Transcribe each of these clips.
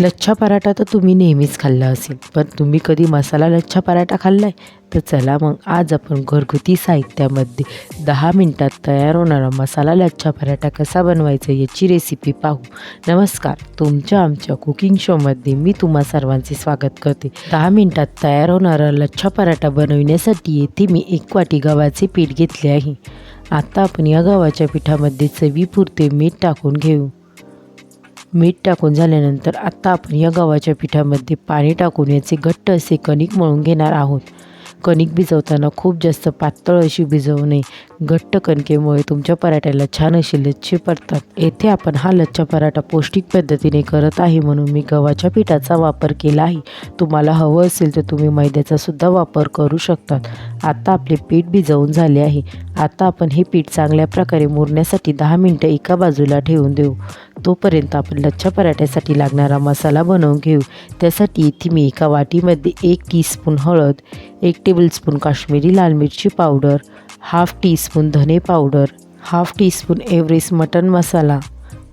लच्छा पराठा तर तुम्ही नेहमीच खाल्ला असेल. पण तुम्ही कधी मसाला लच्छा पराठा खाल्ला आहे तर चला मग आज आपण घरगुती साहित्यामध्ये दहा मिनटात तयार होणारा मसाला लच्छा पराठा कसा बनवायचा याची रेसिपी पाहू. नमस्कार तुमच्या आमच्या कुकिंग शोमध्ये मी तुम्हा सर्वांचे स्वागत करते. दहा मिनटात तयार होणारा लच्छा पराठा बनवण्यासाठी येथे मी एक वाटी गव्हाचे पीठ घेतले आहे. आता आपण या गव्हाच्या पिठामध्ये चवीपुरते मीठ टाकून घेऊ. मीठ टाकून झाल्यानंतर आत्ता आपण या गव्हाच्या पिठामध्ये पाणी टाकून याचे घट्ट असे कणिक मळून घेणार आहोत. कणिक भिजवताना खूप जास्त पातळ अशी भिजवू नये. घट्ट कणकेमुळे तुमच्या पराठ्याला छान अशी लच्छे पडतात. येथे आपण हा लच्छा पराठा पौष्टिक पद्धतीने करत आहे म्हणून मी गव्हाच्या पिठाचा वापर केला आहे. तुम्हाला हवं असेल तर तुम्ही मैद्याचा सुद्धा वापर करू शकतात. आता आपले पीठ भिजवून झाले आहे. आता आपण हे पीठ चांगल्या प्रकारे मुरण्यासाठी दहा मिनटं एका बाजूला ठेवून देऊ. तोपर्यंत आपण लच्छा पराठ्यासाठी लागणारा मसाला बनवून घेऊ. त्यासाठी इथे मी एका वाटीमध्ये एक टीस्पून हळद एक टेबलस्पून काश्मीरी लाल मिरची पावडर हाफ टीस्पून धने powder half teaspoon Everest mutton masala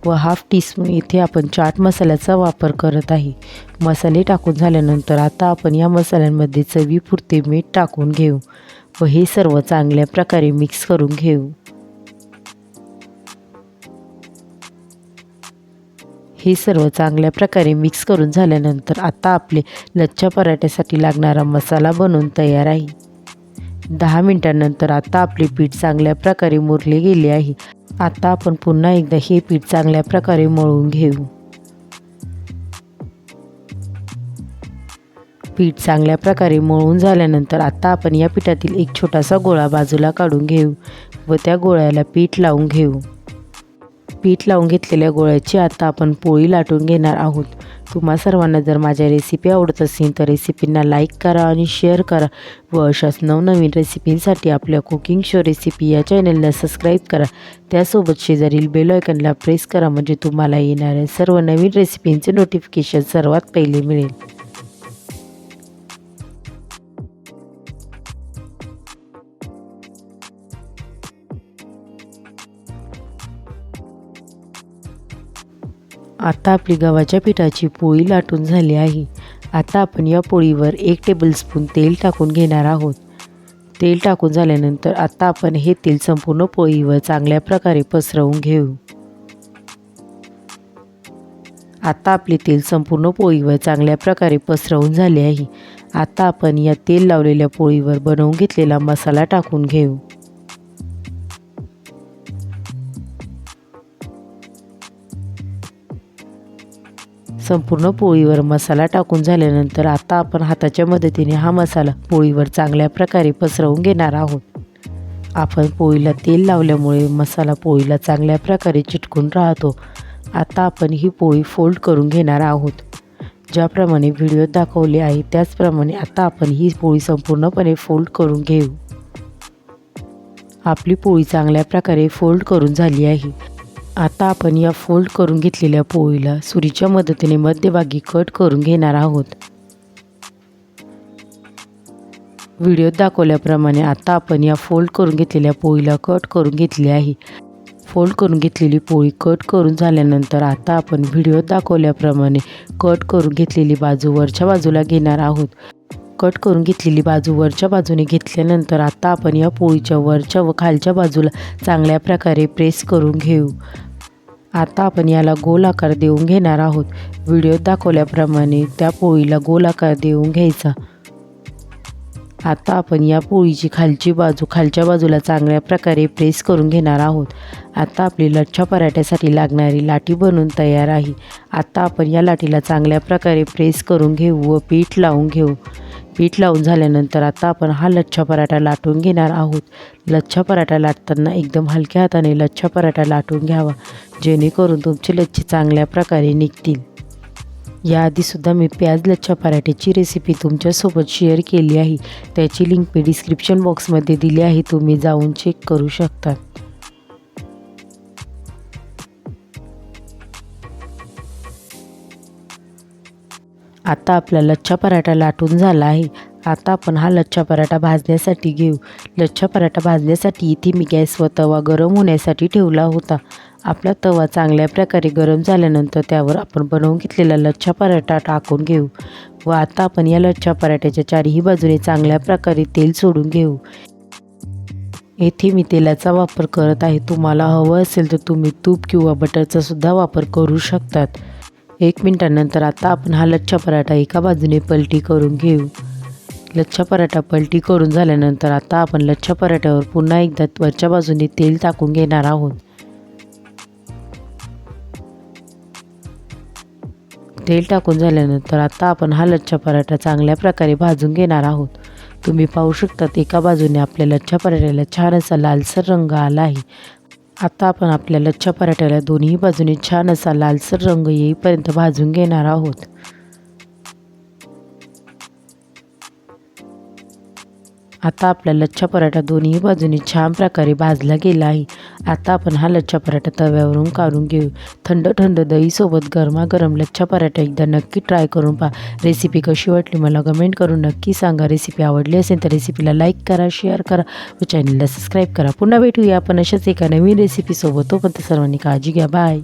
व हाफ टीस्पून इथे आपण चाट मसाल्याचा वापर करत आहे. मसाले टाकून झाल्यानंतर आता आपण या मसाल्यांमध्ये चवीपुरते मीठ टाकून घेऊ व हे सर्व चांगल्या प्रकारे मिक्स करून घेऊ. हे सर्व चांगल्या प्रकारे मिक्स करून झाल्यानंतर आता आपले लच्छा पराठ्यासाठी लागणारा मसाला बनवून तयार आहे. दहा मिनटानंतर आता आपले पीठ चांगल्या प्रकारे मुरले गेले आहे. आता आपण पुन्हा एकदा हे पीठ चांगल्या प्रकारे मळून घेऊ. पीठ चांगल्या प्रकारे मळून झाल्यानंतर आता आपण या पिठातील एक छोटासा गोळा बाजूला काढून घेऊ व त्या गोळ्याला पीठ लावून घेऊ. पीठ लावून घेतलेल्या गोळ्याची आता आपण पोळी लाटून घेणार आहोत. तुम्हा सर्वांना जर माझ्या रेसिपी आवडत असेल तर रेसिपींना लाईक करा आणि शेअर करा व अशाच नवनवीन रेसिपींसाठी आपल्या कुकिंग शो रेसिपी या चॅनलला सबस्क्राईब करा. त्यासोबत शेजारील बेल आयकनला प्रेस करा म्हणजे तुम्हाला येणाऱ्या सर्व नवीन रेसिपींचे नोटिफिकेशन सर्वात पहिले मिळेल. आता आपली गव्हाच्या पिठाची पोळी लाटून झाली आहे. आता आपण या पोळीवर एक टेबलस्पून तेल टाकून घेणार आहोत. तेल टाकून झाल्यानंतर आता आपण हे तेल संपूर्ण पोळीवर चांगल्या प्रकारे पसरवून घेऊ. आता आपले तेल संपूर्ण पोळीवर चांगल्या प्रकारे पसरवून झाले आहे. आता आपण या तेल लावलेल्या पोळीवर बनवून घेतलेला मसाला टाकून घेऊ. संपूर्ण पोळीवर मसाला टाकून झाल्यानंतर आता आपण हाताच्या मदतीने हा मसाला पोळीवर चांगल्या प्रकारे पसरवून घेणार आहोत. आपण पोळीला तेल लावल्यामुळे मसाला पोळीला चांगल्या प्रकारे चिटकून राहतो. आता आपण ही पोळी फोल्ड करून घेणार आहोत. ज्याप्रमाणे व्हिडिओत दाखवले आहे त्याचप्रमाणे आता आपण ही पोळी संपूर्णपणे फोल्ड करून घेऊ. आपली पोळी चांगल्या प्रकारे फोल्ड करून झाली आहे. आता आपण या फोल्ड करून घेतलेल्या पोळीला सुरीच्या मदतीने मध्यभागी कट करून घेणार आहोत. व्हिडिओत दाखवल्याप्रमाणे आता आपण या फोल्ड करून घेतलेल्या पोळीला कट करून घेतली आहे. फोल्ड करून घेतलेली पोळी कट करून झाल्यानंतर आता आपण व्हिडिओत दाखवल्याप्रमाणे कट करून घेतलेली बाजू वरच्या बाजूला घेणार आहोत. कट करून घेतलेली बाजू वरच्या बाजूने घेतल्यानंतर आता आपण या पोळीच्या वरच्या व खालच्या बाजूला चांगल्या प्रकारे प्रेस करून घेऊ. आता आपण याला गोल आकार देऊन घेणार आहोत. व्हिडिओत दाखवल्याप्रमाणे त्या पोळीला गोल आकार देऊन घ्यायचा. आता आपण या पोळीची खालची बाजू खालच्या बाजूला चांगल्या प्रकारे प्रेस करून घेणार आहोत. आता आपली लच्छा पराठ्यासाठी लागणारी लाटी बनवून तयार आहे. आता आपण या लाटीला चांगल्या प्रकारे प्रेस करून घेऊ व पीठ लावून घेऊ. पीठ लावून झाल्यानंतर आता आपण हा लच्छा पराठा लाटून घेणार आहोत. लच्छा पराठा लाटताना एकदम हलक्या हाताने लच्छा पराठा लाटून घ्यावा. जेणेकरून तुमचे लच्छे चांगल्या प्रकारे निघतील. याआधीसुद्धा मी प्याज लच्छा पराठ्याची रेसिपी तुमच्यासोबत शेअर केली आहे. त्याची लिंक मी डिस्क्रिप्शन बॉक्समध्ये दिली आहे. तुम्ही जाऊन चेक करू शकता. आता आपला लच्छा पराठा लाटून झाला आहे. आता आपण हा लच्छा पराठा भाजण्यासाठी घेऊ. लच्छा पराठा भाजण्यासाठी इथे मी गॅसवर तवा गरम होण्यासाठी ठेवला होता. आपला तवा चांगल्या प्रकारे गरम झाल्यानंतर त्यावर आपण बनवून घेतलेला लच्छा पराठा टाकून घेऊ व आता आपण या लच्छा पराठ्याच्या चारही बाजूने चांगल्या प्रकारे तेल सोडून घेऊ. येथे मी तेलाचा वापर करत आहे. तुम्हाला हवं असेल तर तुम्ही तूप किंवा बटरचा सुद्धा वापर करू शकतात. एक मिनटानंतर आता आपण हा लच्छा पराठा एका बाजूने पलटी करून घेऊ. लच्छा पराठा पलटी करून झाल्यानंतर आता आपण लच्छा पराठ्यावर पुन्हा एकदा वरच्या बाजूने तेल टाकून घेणार आहोत. तेल टाकून झाल्यानंतर आता आपण हा लच्छा पराठा चांगल्या प्रकारे भाजून घेणार आहोत. तुम्ही पाहू शकतात एका बाजूने आपल्या लच्छा पराठ्याला छान असा लालसर रंग आला आहे. आता आपण आपल्या लच्छा पराठ्याला दोन्ही बाजूने छान असा लालसर रंग येईपर्यंत भाजून घेणार आहोत. आता आपला लच्छा पराठा दोन्ही बाजूनी छान प्रकारे भाजला गेला आहे. आता आपण हा लच्छा पराठा तव्यावरून काढून घेऊ. थंड थंड दहीसोबत गरमागरम लच्छा पराठा एकदा नक्की ट्राय करून पहा. रेसिपी कशी वाटली मला कमेंट करून नक्की सांगा. रेसिपी आवडली असेल तर रेसिपीला लाईक करा शेअर करा व चॅनलला सबस्क्राईब करा. पुन्हा भेटूया आपण अशाच एका नवीन रेसिपीसोबत तोपर्यंत सर्वांनी काळजी घ्या. बाय